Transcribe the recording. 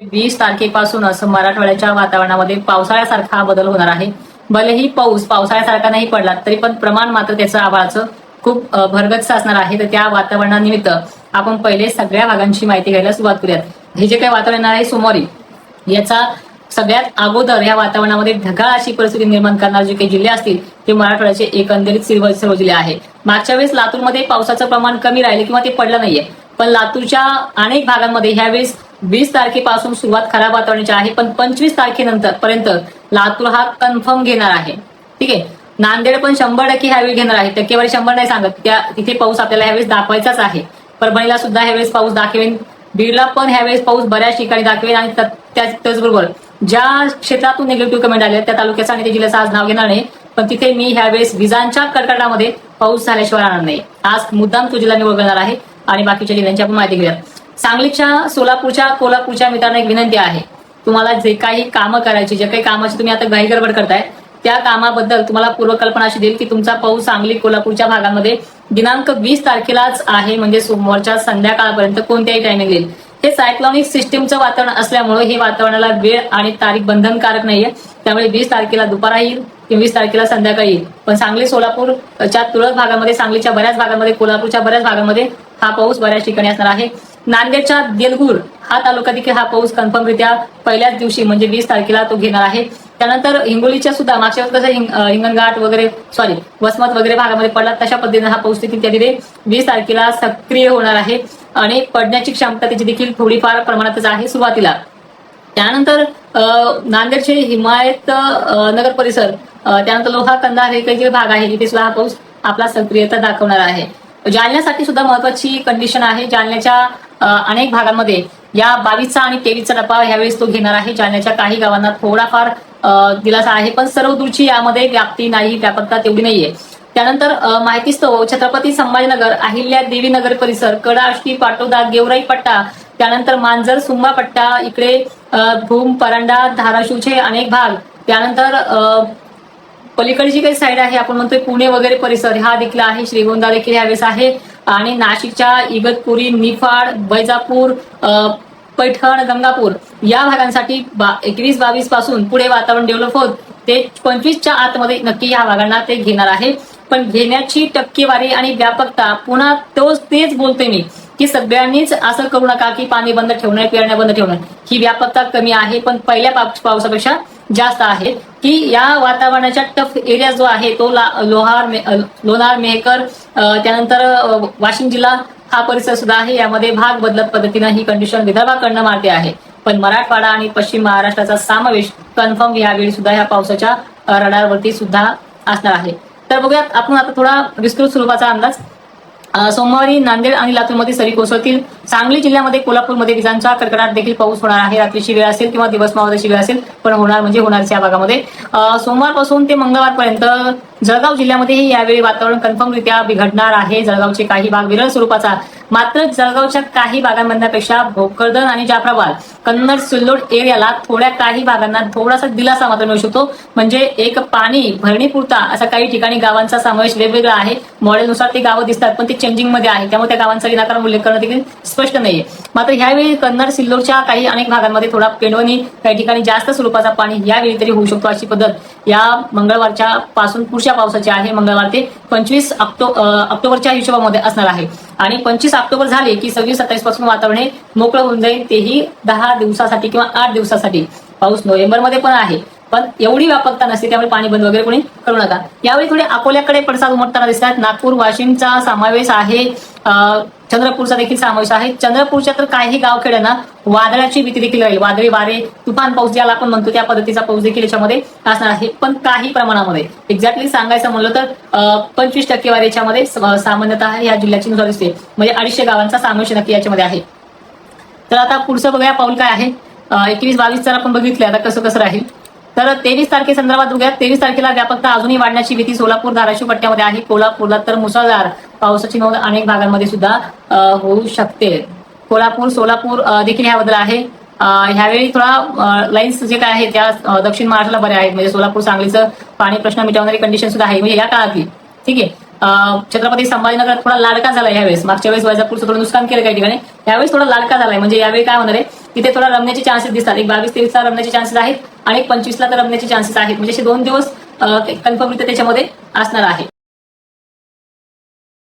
वीस तारखेपासून असं मराठवाड्याच्या वातावरणामध्ये पावसाळ्यासारखा बदल होणार आहे. भलेही पाऊस पावसाळ्यासारखा नाही पडला तरी पण प्रमाण मात्र त्याचं आभाळाचं खूप अ, भरगच्च असणार आहे. तर त्या वातावरणानिमित्त आपण पहिले सगळ्या भागांची माहिती घ्यायला सुरुवात करूयात. हे जे काही वातावरण आहे सोमवारी याचा सगळ्यात अगोदर या वातावरणामध्ये ढगाळ अशी परिस्थिती निर्माण करणारे जे काही जिल्हे असतील ते मराठवाड्याचे एकंदरीत सर्व सर्व जिल्हे आहे. मागच्या वेळेस लातूरमध्ये पावसाचं प्रमाण कमी राहिले किंवा ते पडलं नाहीये. पण लातूरच्या अनेक भागांमध्ये ह्यावेळेस वीस तारखेपासून सुरुवात खराब वातावरणाची आहे पण पंचवीस तारखेनंतर पर्यंत लातूर हा कन्फर्म घेणार आहे. ठीक आहे? नांदेड पण शंभर टक्के ह्यावेळी घेणार आहे. टक्केवारी शंभर नाही सांगत. त्या तिथे पाऊस आपल्याला ह्यावेळेस दाखवायचाच आहे. परभणीला सुद्धा ह्यावेळेस पाऊस दाखवेन. बीडला पण ह्यावेळेस पाऊस बऱ्याच ठिकाणी दाखवेल आणि त्याचबरोबर ज्या क्षेत्रातून निगेटिव्ह कमेंट आले त्या तालुक्याचं आणि त्या जिल्ह्याचं आज नाव घेणार नाही. पण तिथे मी ह्यावेळेस विजांच्या कडकडामध्ये पाऊस झाल्याशिवाय राहणार नाही. आज मुद्दाम तो जिल्हा निवड करणार आहे. आणि बाकीच्या जिल्ह्यांची आपण माहिती घेऊयात. सांगलीच्या सोलापूरच्या कोल्हापूरच्या मित्रांना एक विनंती आहे. तुम्हाला जे काही कामं करायची जे काही कामाची तुम्ही आता घाई गडबड करताय त्या कामाबद्दल तुम्हाला पूर्वकल्पना अशी देईल की तुमचा पाऊस सांगली कोल्हापूरच्या भागामध्ये दिनांक वीस तारखेलाच आहे म्हणजे सोमवारच्या संध्याकाळपर्यंत कोणत्याही टायमिंग येईल हे सायक्लॉनिक सिस्टीमचं वातावरण असल्यामुळे हे वातावरणाला वेळ आणि तारीख बंधनकारक नाहीये. त्यामुळे वीस तारखेला दुपारा येईल किंवा वीस तारखेला संध्याकाळी येईल. पण सांगली सोलापूरच्या तुरळक भागामध्ये सांगलीच्या बऱ्याच भागामध्ये कोल्हापूरच्या बऱ्याच भागामध्ये हा पाऊस बऱ्याच ठिकाणी असणार आहे. नांदेडच्या देलगुर हा तालुका देखील हा पाऊस कन्फर्मरित्या पहिल्याच दिवशी म्हणजे वीस तारखेला तो घेणार आहे. त्यानंतर हिंगोलीच्या सुद्धा मागच्या कसं हिंगणघाट वगैरे सॉरी वसमत वगैरे भागामध्ये पडला तशा पद्धतीने हा पाऊस देखील त्या तिथे वीस तारखेला सक्रिय होणार आहे आणि पडण्याची क्षमता त्याची देखील थोडीफार प्रमाणातच आहे सुरुवातीला. त्यानंतर नांदेडचे हिमायत नगर परिसर त्यानंतर लोहा कंदा हे काही जे भाग आहे इथे सुद्धा हा पाऊस आपला सक्रियता दाखवणार आहे. जालन्यासाठी सुद्धा महत्वाची कंडिशन आहे. जालन्याच्या अनेक भागांमध्ये या बावीसचा आणि तेवीसचा टप्पा ह्यावेळेस तो घेणार आहे. जालन्याच्या काही गावांना थोडाफार दिलासा आहे पण सर्व दूरची यामध्ये व्याप्ती नाही व्यापकता तेवढी नाहीये. त्यानंतर अ, माहितीस्तव छत्रपती संभाजीनगर अहिल्या देवी नगर परिसर कडाष्टी पाटोदा गेवराई पट्टा त्यानंतर मांजर सुंबा पट्टा इकडे भूम परांडा धाराशिवचे अनेक भाग त्यानंतर पलीकडची काही साईड आहे आपण म्हणतोय पुणे वगैरे परिसर हा देखील आहे श्रीगोंदा देखील यावेळेस आहे. आणि नाशिकच्या इगतपुरी निफाड बैजापूर पैठण गंगापूर या भागांसाठी एकवीस बावीसपासून पुढे वातावरण डेव्हलप होत. ते पंचवीसच्या आतमध्ये नक्की या भागांना ते घेणार आहे. पण घेण्याची टक्केवारी आणि व्यापकता पुन्हा तोच तेच बोलते मी की सगळ्यांनीच असं करू नका की पाणी बंद ठेवणं पिळणं बंद ठेवणं. ही व्यापकता कमी आहे पण पहिल्या पाव- पावसापेक्षा जास्त आहे. की या वातावरणाच्या टफ एरिया जो आहे तो लोहार मे- लोणार मेहकर त्यानंतर वाशिम जिल्हा हा परिसर सुद्धा आहे. यामध्ये भाग बदलत पद्धतीनं ही कंडिशन विदर्भाकडनं मारते आहे. पण मराठवाडा आणि पश्चिम महाराष्ट्राचा समावेश कन्फर्म यावेळी सुद्धा या पावसाच्या रडारवरती सुद्धा असणार आहे. तर बघूयात आपण आता थोडा विस्तृत स्वरूपाचा अंदाज. सोमवारी नांदेड आणि लातूरमध्ये सरी कोसळतील. सांगली जिल्ह्यामध्ये कोल्हापूरमध्ये विजांचा कडकडाट देखील पाऊस होणार आहे. रात्रीची वेळ असेल किंवा दिवस वेळ असेल पण होणार म्हणजे होणारच या भागामध्ये. सोमवारपासून ते मंगळवारपर्यंत जळगाव जिल्ह्यामध्येही यावेळी वातावरण कन्फर्मरित्या बिघडणार आहे. जळगावचे काही भाग विरळ स्वरूपाचा. मात्र जळगावच्या काही भागांमधल्यापेक्षा भोकरदन आणि जाफराबाद कन्नड सिल्लोड एरियाला थोड्या काही भागांना थोडासा दिलासा मात्र मिळू शकतो. म्हणजे एक पाणी भरणीपुरता असा काही ठिकाणी गावांचा समावेश वेगवेगळा आहे. मॉडेलनुसार ते गावं दिसतात पण ते चेंजिंगमध्ये आहे. त्यामुळे त्या गावांचा विनाकारण उल्लेख करणं देखील स्पष्ट नाहीये. मात्र ह्यावेळी कन्नड सिल्लोरच्या काही अनेक भागांमध्ये थोडा पेंडवणी काही ठिकाणी जास्त स्वरूपाचा पाणी यावेळी तरी होऊ शकतो अशी पद्धत. या मंगळवारच्या पासून पुढच्या पावसाची आहे. मंगळवार ते पंचवीस ऑक्टो ऑक्टोबरच्या हिशोबामध्ये असणार आहे. आणि पंचवीस ऑक्टोबर झाले की सव्वीस सत्तावीसपासून वातावरण हे मोकळं होऊन जाईल. तेही दहा दिवसासाठी किंवा आठ दिवसासाठी. पाऊस नोव्हेंबरमध्ये पण आहे. पण एवढी व्यापकता नसते त्यामुळे पाणी बंद वगैरे कोणी करू नका. यावेळी थोडे अकोल्याकडे पडसाद उमटताना दिसतात. नागपूर वाशिमचा समावेश आहे. चंद्रपूरचा देखील समावेश आहे. चंद्रपूरच्या तर काही गावखेड्यांना वादळाची भीती देखील राहील. वादळी वारे तुफान पाऊस ज्याला आपण म्हणतो त्या पद्धतीचा पाऊस देखील याच्यामध्ये असणार आहे. पण काही प्रमाणामध्ये एक्झॅक्टली सांगायचं म्हणलं तर पंचवीस टक्केवारी याच्यामध्ये सामान्यतः या जिल्ह्याची नुसार दिसते. म्हणजे अडीचशे गावांचा समावेश नक्की याच्यामध्ये आहे. तर आता पुढचं बघूया पाऊल काय आहे. एकवीस बावीस जर आपण बघितलं आता कसं कसं राहील. तर तेवीस तारखेसंदर्भात बघूया. तेवीस तारखेला व्यापकता अजूनही वाढण्याची भीती सोलापूर धाराशिव पट्ट्यामध्ये आहे. कोल्हापूरला तर मुसळधार पावसाची नोंद अनेक भागांमध्ये सुद्धा होऊ शकते. कोल्हापूर सोलापूर देखील ह्याबद्दल आहे. ह्यावेळी थोडा लाईन्स जे काय आहे त्या दक्षिण महाराष्ट्राला बऱ्या आहेत. म्हणजे सोलापूर सांगलीचं पाणी प्रश्न मिटवणारी कंडिशन सुद्धा आहे. म्हणजे या काळातली. ठीक आहे? छत्रपती संभाजीनगर थोडा लाडका झाला यावेळेस मागच्या वेळेस वैजापूरचं थोडं नुकसान केलं काही ठिकाणी. यावेळेस थोडा लाडका झालाय. म्हणजे यावेळी काय होणार आहे? तिथे थोडा रमण्याचे चान्सेस दिसतात. एक बावीस तेवीसला रमण्याचे चान्सेस आहेत आणि एक पंचवीसला तर रमण्याचे चान्सेस आहेत. म्हणजे असे दोन दिवस कन्फर्मरित्या त्याच्यामध्ये असणार आहे.